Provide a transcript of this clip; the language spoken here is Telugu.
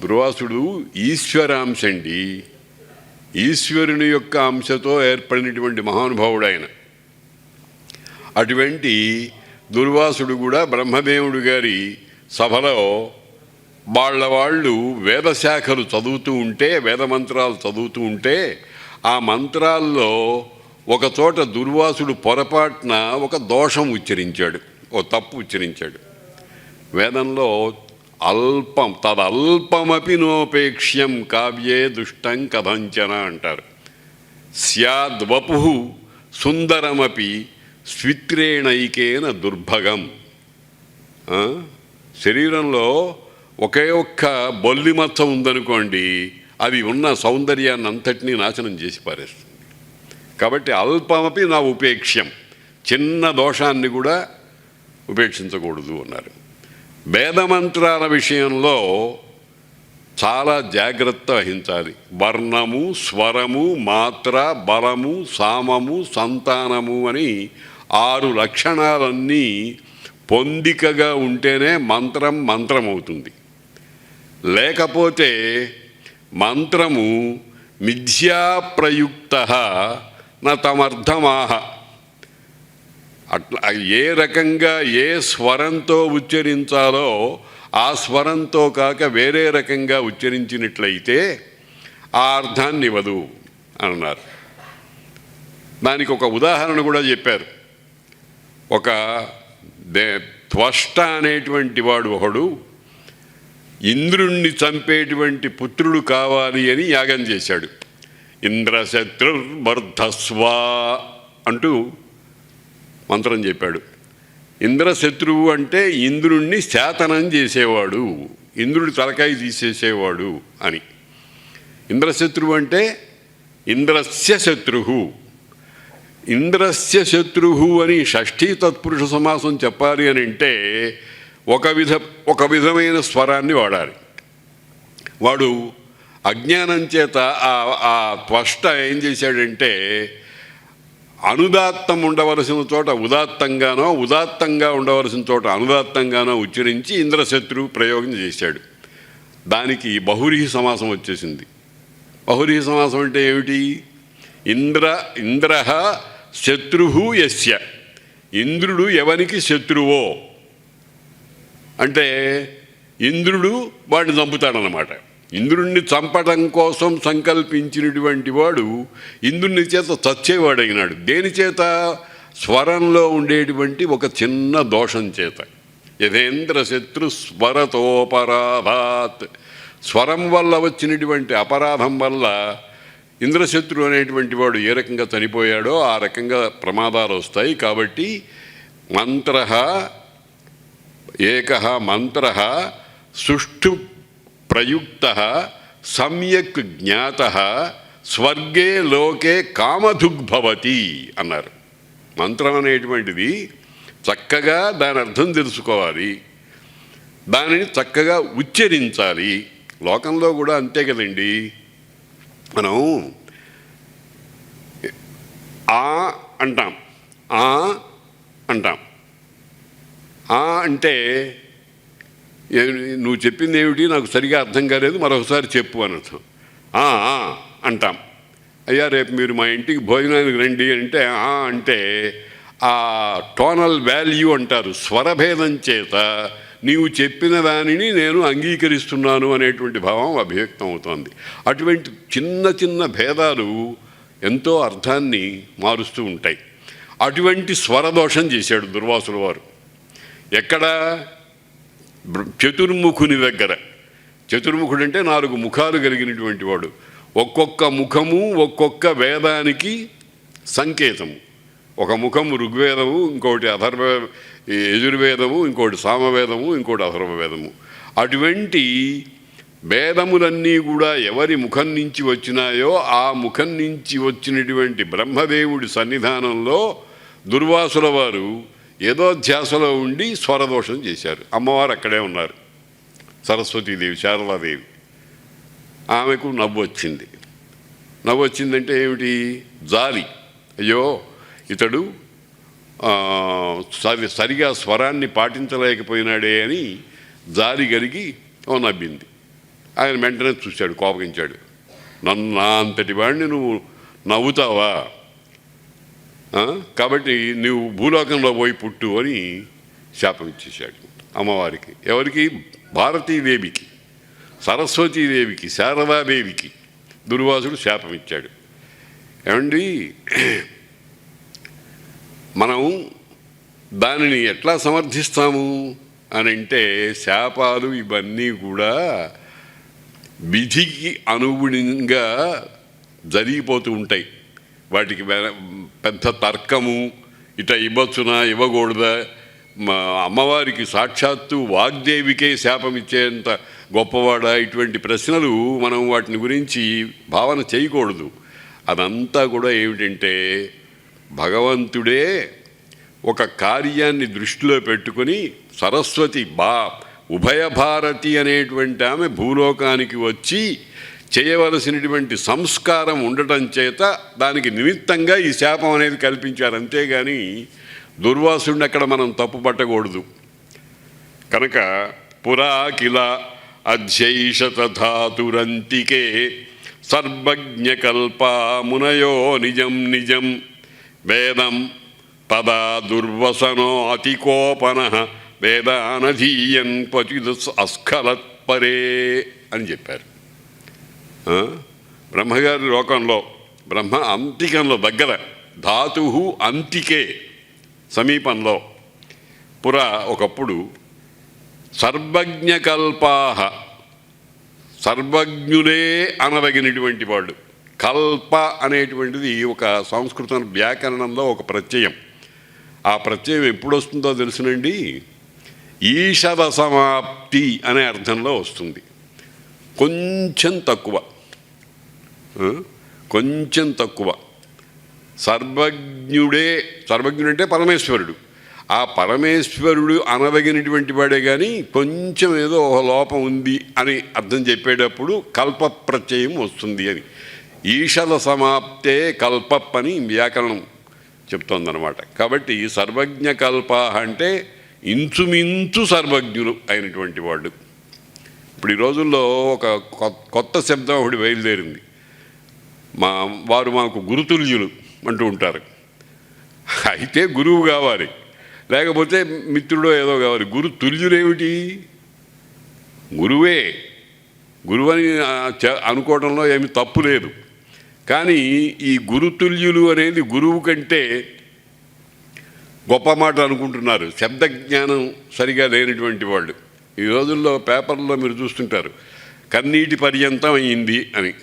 దుర్వాసుడు ఈశ్వరాంశ అండి ఈశ్వరుని యొక్క అంశతో ఏర్పడినటువంటి మహానుభావుడు ఆయన అటువంటి దుర్వాసుడు కూడా బ్రహ్మదేవుడు గారి సభలో వాళ్ళ వాళ్ళు వేదశాఖలు చదువుతూ ఉంటే వేద మంత్రాలు చదువుతూ ఉంటే ఆ మంత్రాల్లో ఒక చోట దుర్వాసుడు పొరపాటున ఒక దోషం ఉచ్చరించాడు ఓ తప్పు ఉచ్చరించాడు. వేదంలో అల్పం తదల్పమపి నోపేక్ష్యం కావ్యే దుష్టం కథంచన అంటారు. స్యాద్వపు సుందరమపి స్విత్రేణైకేన దుర్భగం. శరీరంలో ఒకే ఒక్క బొల్లి మచ్చ ఉందనుకోండి అది ఉన్న సౌందర్యాన్ని అంతటినీ నాశనం చేసి పారేస్తుంది. కాబట్టి అల్పమపి నా ఉపేక్ష్యం. చిన్న దోషాన్ని కూడా ఉపేక్షించకూడదు అన్నారు. వేదమంత్రాల విషయంలో చాలా జాగ్రత్త వహించాలి. వర్ణము స్వరము మాత్ర బలము సామము సంతానము అని ఆరు లక్షణాలన్నీ పొందికగా ఉంటేనే మంత్రం మంత్రం అవుతుంది లేకపోతే మంత్రము మిథ్యాప్రయుక్త నా తమర్థమాహ. అట్లా ఏ రకంగా ఏ స్వరంతో ఉచ్చరించాలో ఆ స్వరంతో కాక వేరే రకంగా ఉచ్చరించినట్లయితే ఆ అర్థాన్ని ఇవ్వదు అన్నారు. దానికి ఒక ఉదాహరణ కూడా చెప్పారు. ఒక దే త్వష్ట అనేటువంటి వాడు ఒకడు ఇంద్రుణ్ణి చంపేటువంటి పుత్రుడు కావాలి అని యాగం చేశాడు. ఇంద్రశత్రుర్వర్ధస్వా అంటూ మంత్రం చెప్పాడు. ఇంద్రశత్రువు అంటే ఇంద్రుణ్ణి శాతనం చేసేవాడు ఇంద్రుడి తలకాయ తీసేసేవాడు అని. ఇంద్రశత్రువు అంటే ఇంద్రస్య శత్రువు ఇంద్రస్య శత్రువు అని షష్ఠీ తత్పురుష సమాసం చెప్పాలి అని అంటే ఒక విధ ఒక విధమైన స్వరాన్ని వాడాలి. వాడు అజ్ఞానం చేత ఆ ఆ త్వష్ట ఏం చేశాడంటే అనుదాత్తం ఉండవలసిన చోట ఉదాత్తంగానో ఉదాత్తంగా ఉండవలసిన చోట అనుదాత్తంగానో ఉచ్చరించి ఇంద్రశత్రు ప్రయోగం చేశాడు. దానికి బహురీహి సమాసం వచ్చేసింది. బహురీహి సమాసం అంటే ఏమిటి? ఇంద్ర ఇంద్ర శత్రు యస్య. ఇంద్రుడు ఎవనికి శత్రువో? అంటే ఇంద్రుడు వాడిని చంపుతాడనమాట ఇంద్రుణ్ణి చంపడం కోసం సంకల్పించినటువంటి వాడు ఇంద్రుని చేత చచ్చేవాడైనాడు. దేని చేత? స్వరంలో ఉండేటువంటి ఒక చిన్న దోషం చేత. యథేంద్ర శత్రు స్వరతోపరాధాత్. స్వరం వల్ల వచ్చినటువంటి అపరాధం వల్ల ఇంద్రశత్రు అనేటువంటి వాడు ఏ రకంగా చనిపోయాడో ఆ రకంగా ప్రమాదాలు వస్తాయి. కాబట్టి మంత్ర ఏక మంత్ర సుష్ఠు ప్రయుక్త సమ్యక్ జ్ఞాత స్వర్గే లోకే కామధుగ్భవతి అన్నారు. మంత్రం అనేటువంటిది చక్కగా దాని అర్థం తెలుసుకోవాలి. దానిని చక్కగా ఉచ్చరించాలి. లోకంలో కూడా అంతే కదండి. మనం ఆ అంటాం. ఆ అంటాం. ఆ అంటే నువ్వు చెప్పింది ఏమిటి? నాకు సరిగా అర్థం కాలేదు మరొకసారి చెప్పు అనర్థం అంటాం. అయ్యా రేపు మీరు మా ఇంటికి భోజనానికి రండి అంటే "ఆ" అంటే ఆ టోనల్ వాల్యూ అంటారు స్వరభేదం చేత నీవు చెప్పిన దానిని నేను అంగీకరిస్తున్నాను అనేటువంటి భావం అభివ్యక్తం అవుతోంది. అటువంటి చిన్న చిన్న భేదాలు ఎంతో అర్థాన్ని మారుస్తూ ఉంటాయి. అటువంటి స్వరదోషం చేశాడు దుర్వాసుల వారు. ఎక్కడ? చతుర్ముఖుని దగ్గర. చతుర్ముఖుడు అంటే నాలుగు ముఖాలు కలిగినటువంటి వాడు. ఒక్కొక్క ముఖము ఒక్కొక్క వేదానికి సంకేతము. ఒక ముఖము ఋగ్వేదము ఇంకోటి అథర్వ యజుర్వేదము ఇంకోటి సామవేదము ఇంకోటి అథర్వవేదము అటువంటి వేదములన్నీ కూడా ఎవరి ముఖం నుంచి వచ్చినాయో ఆ ముఖం నుంచి వచ్చినటువంటి బ్రహ్మదేవుడి సన్నిధానంలో దుర్వాసుల వారు ఏదో ధ్యాసలో ఉండి స్వరదోషం చేశారు. అమ్మవారు అక్కడే ఉన్నారు. సరస్వతీదేవి శారదాదేవి. ఆమెకు నవ్వు వచ్చింది. నవ్వు వచ్చిందంటే ఏమిటి? జాలి. అయ్యో ఇతడు సరి సరిగా స్వరాన్ని పాటించలేకపోయినాడే అని జాలి కలిగి ఓ నవ్వింది. ఆయన వెంటనే చూశాడు కోపగించాడు. నన్ను నా అంతటి వాడిని నువ్వు నవ్వుతావా? కాబట్టి నువ్వు భూలోకంలో పోయి పుట్టు అని శాపం ఇచ్చేశాడు అమ్మవారికి. ఎవరికి? భారతీదేవికి సరస్వతీదేవికి శారదాదేవికి దుర్వాసుడు శాపం ఇచ్చాడు. ఏమండి? మనం దానిని ఎట్లా సమర్థిస్తాము అని అంటే శాపాలు ఇవన్నీ కూడా విధికి అనుగుణంగా జరిగిపోతూ ఉంటాయి. వాటికి పెద్ద తర్కము ఇట ఇవ్వచ్చునా ఇవ్వకూడదా? మా అమ్మవారికి సాక్షాత్తు వాగ్దేవికే శాపం ఇచ్చేంత గొప్పవాడా? ఇటువంటి ప్రశ్నలు మనం వాటిని గురించి భావన చేయకూడదు. అదంతా కూడా ఏమిటంటే భగవంతుడే ఒక కార్యాన్ని దృష్టిలో పెట్టుకొని సరస్వతి బా ఉభయ భారతి అనేటువంటి ఆమె భూలోకానికి వచ్చి చేయవలసినటువంటి సంస్కారం ఉండటం చేత దానికి నిమిత్తంగా ఈ శాపం అనేది కల్పించారు. అంతేగాని దుర్వాసుడిని అక్కడ మనం తప్పు పట్టకూడదు. కనుక పురా కిల అధ్యైషతధాతురంతికే సర్వజ్ఞకల్పా మునయో నిజం నిజం వేదం పదా దుర్వసనో అతికోపన వేదానధీయన్ క్వచిద్ అస్ఖలత్పరే అని చెప్పారు. బ్రహ్మగారి లోకంలో బ్రహ్మ అంతికంలో దగ్గర ధాతు అంతికే సమీపంలో. పురా ఒకప్పుడు సర్వజ్ఞకల్పాహ సర్వజ్ఞులే అనదగినటువంటి వాడు కల్ప అనేటువంటిది ఒక సంస్కృతం వ్యాకరణంలో ఒక ప్రత్యయం. ఆ ప్రత్యయం ఎప్పుడు వస్తుందో తెలుసునండి? ఈషద సమాప్తి అనే అర్థంలో వస్తుంది. కొంచెం తక్కువ. కొంచెం తక్కువ. సర్వజ్ఞుడే సర్వజ్ఞుడు అంటే పరమేశ్వరుడు. ఆ పరమేశ్వరుడు అనదగినటువంటి వాడే కానీ కొంచెం ఏదో ఒక లోపం ఉంది అని అర్థం చెప్పేటప్పుడు కల్ప ప్రత్యయం వస్తుంది అని. ఈశల సమాప్తే కల్పప్ అని వ్యాకరణం చెప్తోందనమాట కాబట్టి సర్వజ్ఞ కల్ప అంటే ఇంచుమించు సర్వజ్ఞులు అయినటువంటి వాళ్ళు ఇప్పుడు ఈ రోజుల్లో ఒక కొత్త శబ్దం ఒకటి బయలుదేరింది. మా వారు మాకు గురుతుల్యులు అంటూ ఉంటారు. అయితే గురువు కావాలి. లేకపోతే మిత్రుడో ఏదో కావాలి. గురు తుల్యుడేమిటి గురువే. గురువు అని చ- అనుకోవడంలో ఏమి తప్పు లేదు. కానీ ఈ గురుతుల్యులు అనేది గురువు కంటే గొప్ప మాట అనుకుంటున్నారు. శబ్ద జ్ఞానం సరిగా లేనటువంటి వాళ్ళు. ఈ రోజుల్లో పేపర్లో మీరు చూస్తుంటారు. కన్నీటి పర్యంతం అయింది అని.